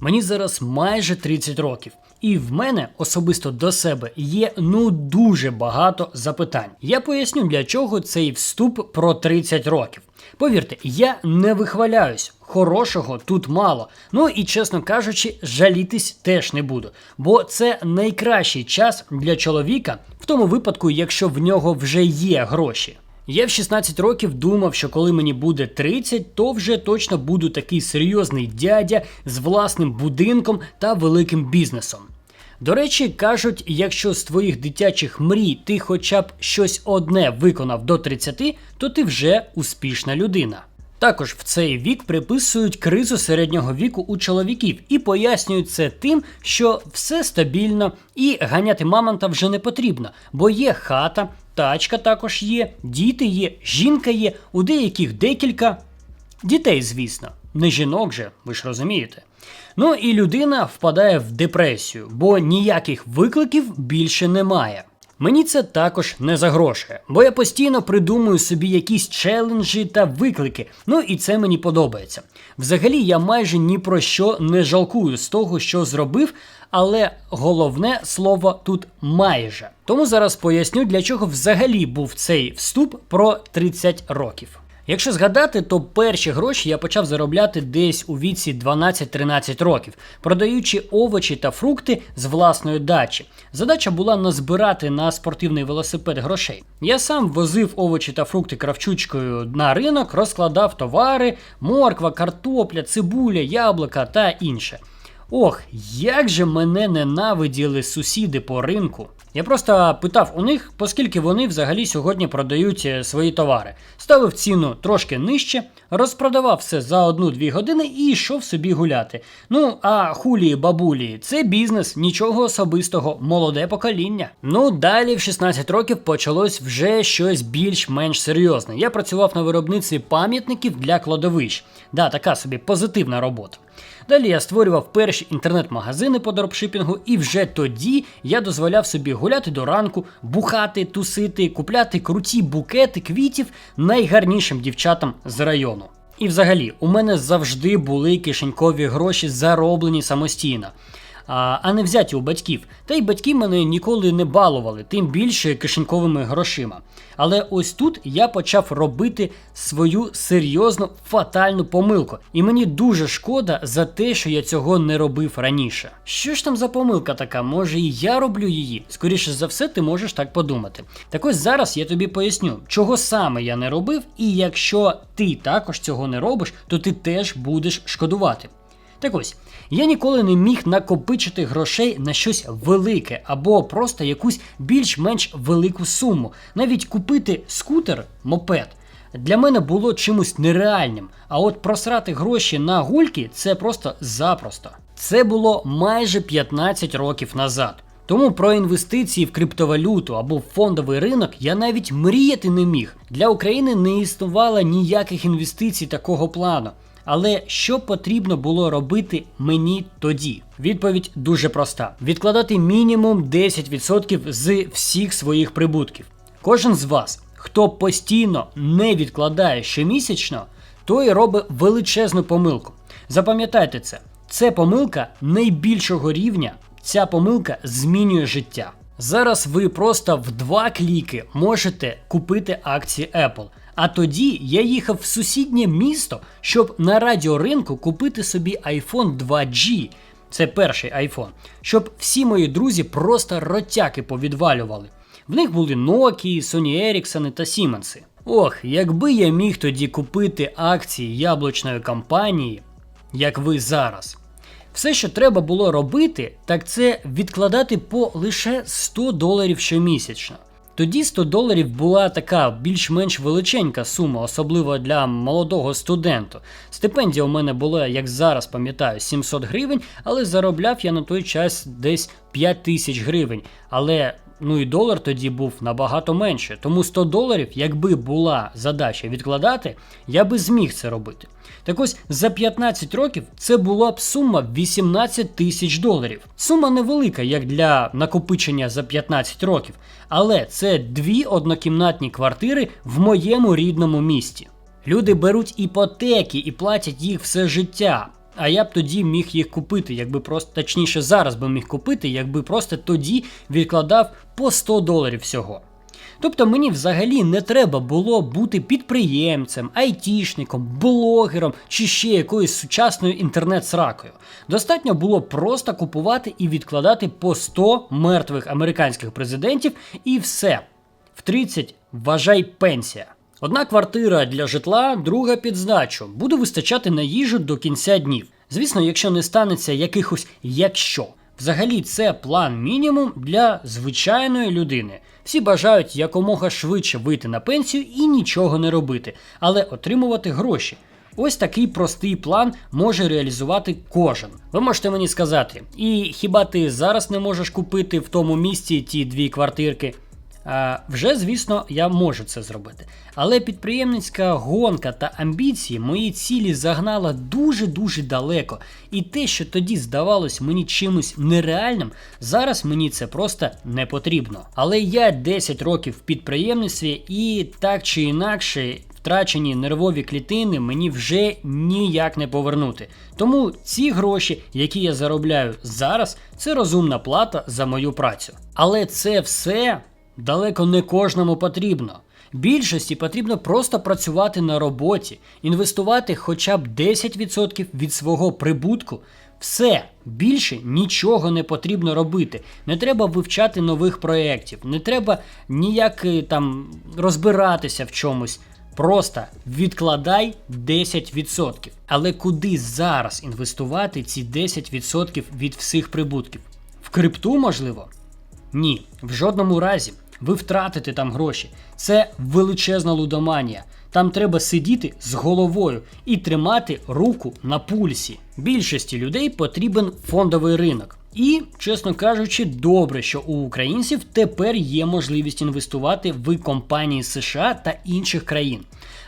Мені зараз майже 30 років, і в мене особисто до себе є ну дуже багато запитань. Я поясню, для чого цей вступ про 30 років. Повірте, я не вихваляюсь, хорошого тут мало. Ну і чесно кажучи, жалітись теж не буду, бо це найкращий час для чоловіка в тому випадку, якщо в нього вже є гроші. Я в 16 років думав, що коли мені буде 30, то вже точно буду такий серйозний дядя з власним будинком та великим бізнесом. До речі, кажуть, якщо з твоїх дитячих мрій ти хоча б щось одне виконав до 30, то ти вже успішна людина. Також в цей вік приписують кризу середнього віку у чоловіків і пояснюють це тим, що все стабільно і ганяти мамонта вже не потрібно, бо є хата, тачка також є, діти є, жінка є, у деяких декілька дітей, звісно, не жінок же, ви ж розумієте. Ну і людина впадає в депресію, бо ніяких викликів більше немає. Мені це також не загрошує, бо я постійно придумую собі якісь челенджі та виклики. Ну і це мені подобається. Взагалі, я майже ні про що не жалкую з того, що зробив, але головне слово тут майже. Тому зараз поясню, для чого взагалі був цей вступ про 30 років. Якщо згадати, то перші гроші я почав заробляти десь у віці 12-13 років, продаючи овочі та фрукти з власної дачі. Задача була назбирати на спортивний велосипед грошей. Я сам возив овочі та фрукти кравчучкою на ринок, розкладав товари, морква, картопля, цибуля, яблука та інше. Ох, як же мене ненавиділи сусіди по ринку. Я просто питав у них, оскільки вони взагалі сьогодні продають е, свої товари. Ставив ціну трошки нижче, розпродавав все за одну-дві години і йшов собі гуляти. Ну а хулі бабулі це бізнес, нічого особистого, молоде покоління. Ну далі в 16 років почалось вже щось більш-менш серйозне. Я працював на виробництві пам'ятників для кладовищ. Да, така собі позитивна робота. Далі я створював перші інтернет-магазини по дропшипінгу, і вже тоді я дозволяв собі гуляти до ранку, бухати, тусити, купляти круті букети квітів найгарнішим дівчатам з району. І взагалі, у мене завжди були кишенькові гроші зароблені самостійно. А не взяті у батьків. Та й батьки мене ніколи не балували, тим більше кишеньковими грошима. Але ось тут я почав робити свою серйозну фатальну помилку, і мені дуже шкода за те, що я цього не робив раніше. Що ж там за помилка така? Може і я роблю її? Скоріше за все, ти можеш так подумати. Так ось зараз я тобі поясню, чого саме я не робив, і якщо ти також цього не робиш, то ти теж будеш шкодувати. Так ось, я ніколи не міг накопичити грошей на щось велике або просто якусь більш-менш велику суму. Навіть купити скутер, мопед. Для мене було чимось нереальним. А от просрати гроші на гульки це просто запросто. Це було майже 15 років назад. Тому про інвестиції в криптовалюту або в фондовий ринок я навіть мріяти не міг. Для України не існувало ніяких інвестицій такого плану. Але що потрібно було робити мені тоді? Відповідь дуже проста: відкладати мінімум 10% з всіх своїх прибутків. Кожен з вас, хто постійно не відкладає щомісячно, той робить величезну помилку. Запам'ятайте це, це помилка найбільшого рівня. Ця помилка змінює життя. Зараз ви просто в два кліки можете купити акції Apple. А тоді я їхав в сусіднє місто, щоб на радіоринку купити собі iPhone 2G. Це перший iPhone, щоб всі мої друзі просто ротяки повідвалювали. В них були Nokia, Sony Ericsson та Siemens. Ох, якби я міг тоді купити акції яблучної компанії, як ви зараз. Все, що треба було робити, так це відкладати по лише 100 доларів щомісячно. Тоді 100 доларів була така більш-менш величенька сума, особливо для молодого студента. Стипендія у мене була, як зараз пам'ятаю, 700 гривень, але заробляв я на той час десь 5 тисяч гривень. Але ну і долар тоді був набагато менше. Тому 100 доларів, якби була задача відкладати, я би зміг це робити. Так ось за 15 років це була б сума 18 тисяч доларів. Сума невелика, як для накопичення за 15 років, але це дві однокімнатні квартири в моєму рідному місті. Люди беруть іпотеки і платять їх все життя. А я б тоді міг їх купити, якби просто точніше зараз би міг купити, якби просто тоді відкладав по 100 доларів всього. Тобто мені взагалі не треба було бути підприємцем, айтішником, блогером чи ще якоюсь сучасною інтернет-сракою. Достатньо було просто купувати і відкладати по 100 мертвих американських президентів і все. В 30 вважай пенсія. Одна квартира для житла, друга під здачу. Буде вистачати на їжу до кінця днів. Звісно, якщо не станеться якихось якщо. Взагалі, це план мінімум для звичайної людини. Всі бажають якомога швидше вийти на пенсію і нічого не робити, але отримувати гроші. Ось такий простий план може реалізувати кожен. Ви можете мені сказати, і хіба ти зараз не можеш купити в тому місці ті дві квартирки? Вже, звісно, я можу це зробити. Але підприємницька гонка та амбіції мої цілі загнала дуже-дуже далеко. І те, що тоді здавалось мені чимось нереальним, зараз мені це просто не потрібно. Але я 10 років в підприємництві і так чи інакше. Втрачені нервові клітини мені вже ніяк не повернути. Тому ці гроші, які я заробляю зараз, це розумна плата за мою працю. Але це все далеко не кожному потрібно. Більшості потрібно просто працювати на роботі, інвестувати хоча б 10% від свого прибутку. Все, більше нічого не потрібно робити. Не треба вивчати нових проєктів, не треба ніяк е, там розбиратися в чомусь. Просто відкладай 10%. Але куди зараз інвестувати ці 10% від всіх прибутків? В крипту можливо? Ні, в жодному разі. Ви втратите там гроші. Це величезна лудоманія. Там треба сидіти з головою і тримати руку на пульсі. Більшості людей потрібен фондовий ринок. І, чесно кажучи, добре, що у українців тепер є можливість інвестувати в компанії США та інших країн.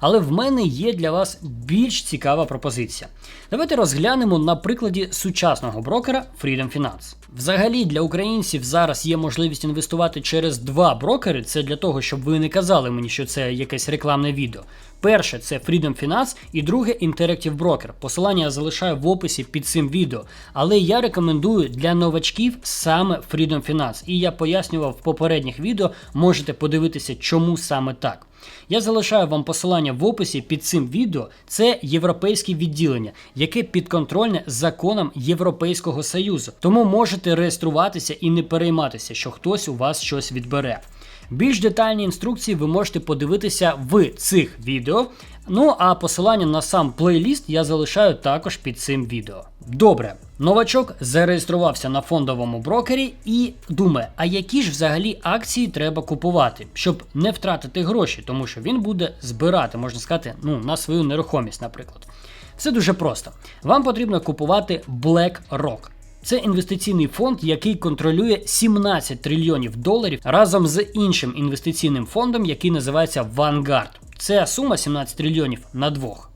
Але в мене є для вас більш цікава пропозиція. Давайте розглянемо на прикладі сучасного брокера Freedom Finance. Взагалі для українців зараз є можливість інвестувати через два брокери. Це для того, щоб ви не казали мені, що це якесь рекламне відео. Перше це Freedom Finance і друге Interactive Broker. Посилання я залишаю в описі під цим відео. Але я рекомендую для новачків саме Freedom Finance. І я пояснював в попередніх відео, можете подивитися, чому саме так. Я залишаю вам посилання в описі під цим відео. Це європейське відділення, яке підконтрольне законам Європейського Союзу. Тому можете реєструватися і не перейматися, що хтось у вас щось відбере. Більш детальні інструкції ви можете подивитися в цих відео. Ну а посилання на сам плейліст я залишаю також під цим відео. Добре, новачок зареєструвався на фондовому брокері і думає, а які ж взагалі акції треба купувати, щоб не втратити гроші, тому що він буде збирати, можна сказати, ну, на свою нерухомість, наприклад. Все дуже просто. Вам потрібно купувати BlackRock. Це інвестиційний фонд, який контролює 17 трильйонів доларів разом з іншим інвестиційним фондом, який називається Vanguard. Це сума 17 трильйонів на двох.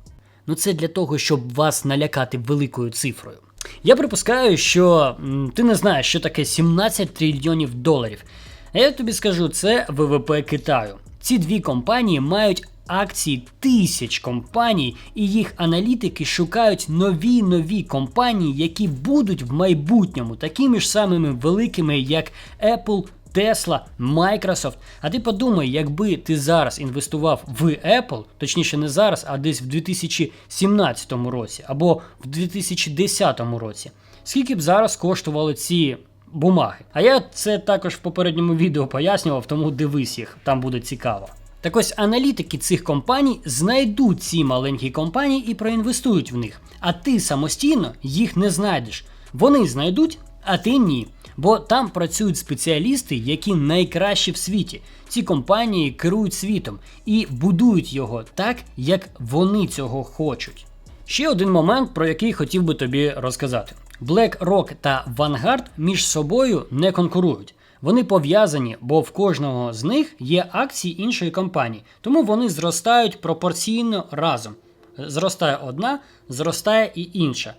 Ну це для того, щоб вас налякати великою цифрою. Я припускаю, що ти не знаєш, що таке 17 трильйонів доларів. А я тобі скажу, це ВВП Китаю. Ці дві компанії мають акції тисяч компаній, і їх аналітики шукають нові нові компанії, які будуть в майбутньому такими ж самими великими, як Apple. Tesla, Microsoft. А ти подумай, якби ти зараз інвестував в Apple, точніше не зараз, а десь в 2017 році або в 2010 році, скільки б зараз коштували ці бумаги? А я це також в попередньому відео пояснював, тому дивись їх, там буде цікаво. Так ось аналітики цих компаній знайдуть ці маленькі компанії і проінвестують в них. А ти самостійно їх не знайдеш. Вони знайдуть, а ти ні. Бо там працюють спеціалісти, які найкращі в світі. Ці компанії керують світом і будують його так, як вони цього хочуть. Ще один момент, про який хотів би тобі розказати: BlackRock та Vanguard між собою не конкурують. Вони пов'язані, бо в кожного з них є акції іншої компанії, тому вони зростають пропорційно разом. Зростає одна, зростає і інша.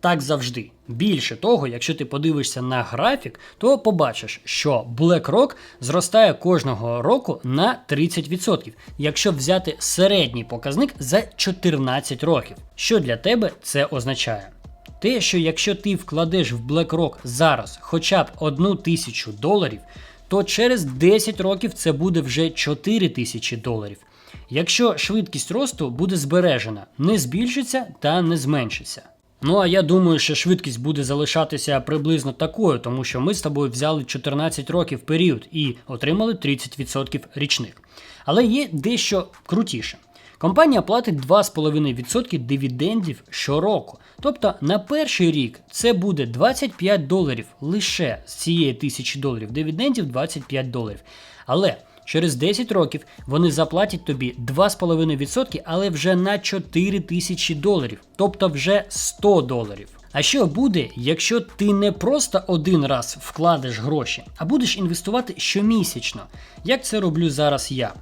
Так завжди. Більше того, якщо ти подивишся на графік, то побачиш, що BlackRock зростає кожного року на 30%, якщо взяти середній показник за 14 років. Що для тебе це означає? Те, що якщо ти вкладеш в BlackRock зараз хоча б одну тисячу доларів, то через 10 років це буде вже 4 тисячі доларів. Якщо швидкість росту буде збережена, не збільшиться та не зменшиться. Ну а я думаю, що швидкість буде залишатися приблизно такою, тому що ми з тобою взяли 14 років період і отримали 30% річних. Але є дещо крутіше. Компанія платить 2,5% дивідендів щороку. Тобто на перший рік це буде 25 доларів лише з цієї тисячі доларів дивідендів 25 доларів. Але через 10 років вони заплатять тобі 2,5%, але вже на 4 тисячі доларів, тобто вже 100 доларів. А що буде, якщо ти не просто один раз вкладеш гроші, а будеш інвестувати щомісячно? Як це роблю зараз я?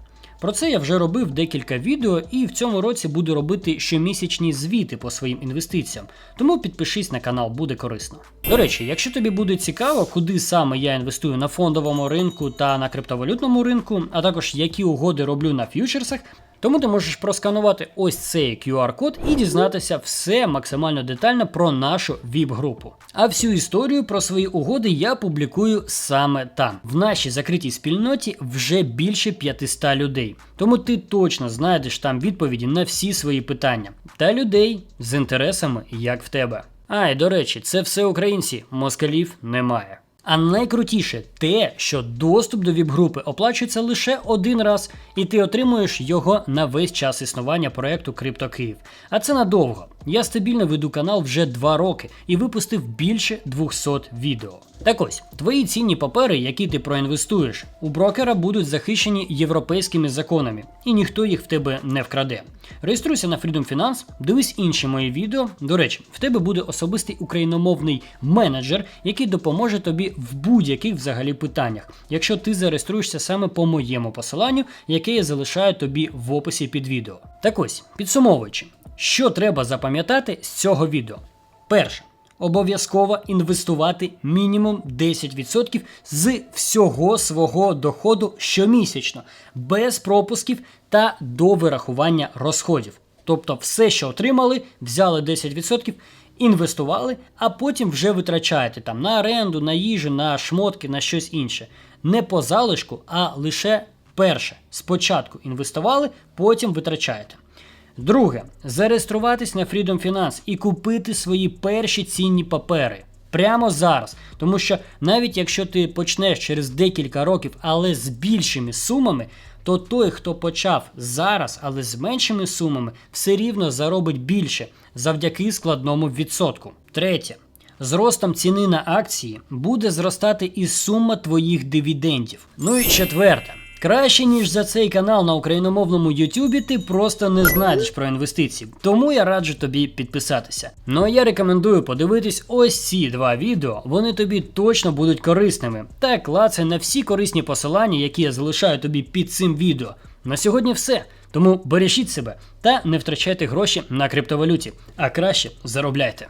Про це я вже робив декілька відео і в цьому році буду робити щомісячні звіти по своїм інвестиціям. Тому підпишись на канал, буде корисно. До речі, якщо тобі буде цікаво, куди саме я інвестую на фондовому ринку та на криптовалютному ринку, а також які угоди роблю на ф'ючерсах. Тому ти можеш просканувати ось цей QR-код і дізнатися все максимально детально про нашу ВІП-групу. А всю історію про свої угоди я публікую саме там. В нашій закритій спільноті вже більше 500 людей. Тому ти точно знайдеш там відповіді на всі свої питання та людей з інтересами, як в тебе. А, і до речі, це все українці, москалів немає. А найкрутіше те, що доступ до віп-групи оплачується лише один раз, і ти отримуєш його на весь час існування проекту Київ. А це надовго. Я стабільно веду канал вже два роки і випустив більше 200 відео. Так ось, твої цінні папери, які ти проінвестуєш, у брокера будуть захищені європейськими законами, і ніхто їх в тебе не вкраде. Реєструйся на Freedom Finance, дивись інші мої відео. До речі, в тебе буде особистий україномовний менеджер, який допоможе тобі в будь-яких взагалі питаннях, якщо ти зареєструєшся саме по моєму посиланню, яке я залишаю тобі в описі під відео. Так ось, підсумовуючи, що треба запам'ятати з цього відео? Перше. Обов'язково інвестувати мінімум 10% з всього свого доходу щомісячно, без пропусків та до вирахування розходів. Тобто, все, що отримали, взяли 10%, інвестували, а потім вже витрачаєте там на оренду, на їжу, на шмотки, на щось інше. Не по залишку, а лише перше. Спочатку інвестували, потім витрачаєте. Друге, зареєструватись на Freedom Finance і купити свої перші цінні папери. Прямо зараз. Тому що навіть якщо ти почнеш через декілька років, але з більшими сумами, то той, хто почав зараз, але з меншими сумами, все рівно заробить більше завдяки складному відсотку. Третє. З ростом ціни на акції буде зростати і сума твоїх дивідендів. Ну і четверте. Краще, ніж за цей канал на україномовному Ютубі, ти просто не знайдеш про інвестиції. Тому я раджу тобі підписатися. Ну а я рекомендую подивитись ось ці два відео, вони тобі точно будуть корисними. Та клацай на всі корисні посилання, які я залишаю тобі під цим відео. На сьогодні все. Тому бережіть себе та не втрачайте гроші на криптовалюті, а краще заробляйте.